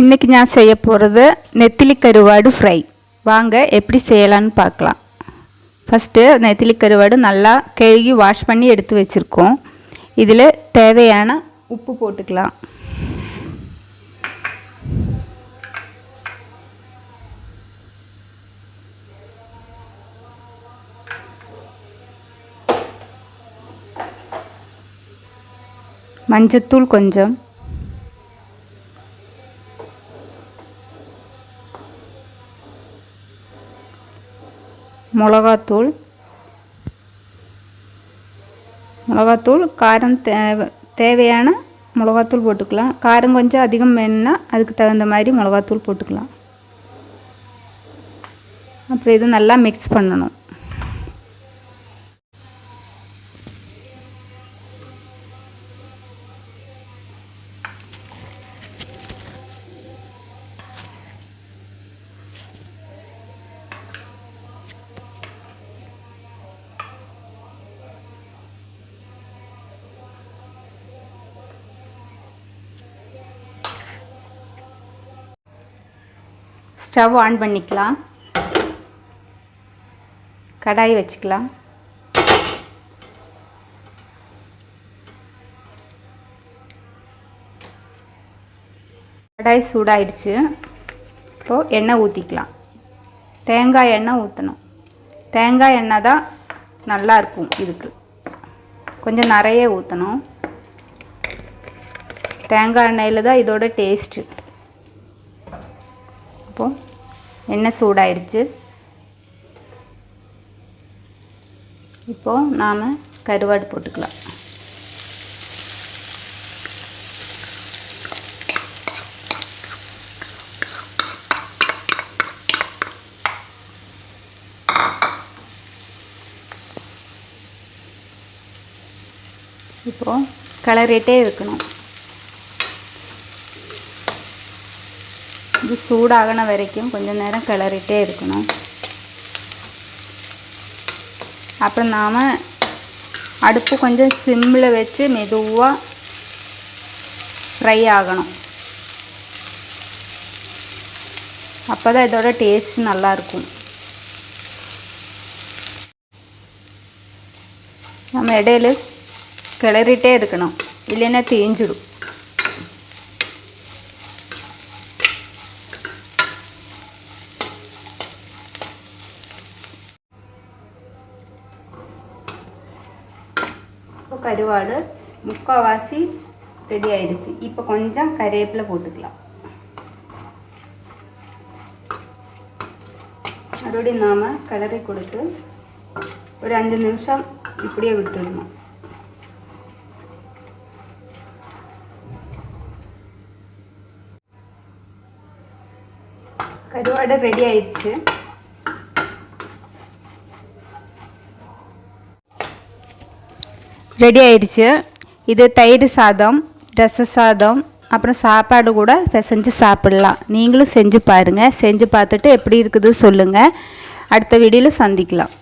இன்றைக்கி நான் செய்ய போகிறது நெத்திலி கருவாடு ஃப்ரை வாங்க எப்படி செய்யலான்னு பார்க்கலாம். ஃபஸ்ட்டு நெத்திலி கருவாடு நல்லா கழுகி வாஷ் பண்ணி எடுத்து வச்சுருக்கோம். இதில் தேவையான உப்பு போட்டுக்கலாம். மஞ்சத்தூள் கொஞ்சம். மிளகாத்தூள். மிளகாத்தூள் காரம் தேவை தேவையான மிளகாத்தூள் போட்டுக்கலாம். காரம் கொஞ்சம் அதிகம் வேணும்னா அதுக்கு தகுந்த மாதிரி மிளகாத்தூள் போட்டுக்கலாம். அப்புறம் இது நல்லா மிக்ஸ் பண்ணணும். ஸ்டவ் ஆன் பண்ணிக்கலாம். கடாய் வச்சுக்கலாம். கடாய் சூடாயிடுச்சு. இப்போது எண்ணெய் ஊற்றிக்கலாம் தேங்காய் எண்ணெய் ஊற்றணும் தேங்காய் எண்ணெய் தான் நல்லாயிருக்கும் இதுக்கு. கொஞ்சம் நிறைய ஊற்றணும் தேங்காய் எண்ணெயில் தான் இதோட டேஸ்ட்டு இப்போது எண்ணெய் சூடாயிடுச்சு இப்போது நாம் கருவாடு போட்டுக்கலாம். இப்போது கிளறிட்டே இருக்கணும். இது சூடாகின வரைக்கும் கொஞ்சம் நேரம் கிளறிட்டே இருக்கணும். அப்புறம் நாம் அடுப்பு கொஞ்சம் சிம்மில் வச்சு மெதுவாக ஃப்ரை ஆகணும். அப்போ தான் இதோட டேஸ்ட் நல்லாயிருக்கும் நம்ம இடையில கிளறிட்டே இருக்கணும். இல்லைன்னா தேஞ்சிடும். இப்போ கருவாடு முக்கால்வாசி ரெடி ஆயிடுச்சு. இப்போ கொஞ்சம் கருவேப்பிலை போட்டுக்கலாம். மறுபடியும் நாம் கிளறி கொடுத்து ஒரு அஞ்சு நிமிஷம் இப்படியே விட்டுடணும். கருவாடு ரெடி ஆயிடுச்சு. ரெடி ஆயிடுச்சு. இது தயிர் சாதம் ரச சாதம் அப்புறம் சாப்பாடு கூட பிசைஞ்சு சாப்பிட்லாம். நீங்களும் செஞ்சு பாருங்கள் செஞ்சு பார்த்துட்டு எப்படி இருக்குது சொல்லுங்கள் அடுத்த வீடியோவில் சந்திக்கலாம்.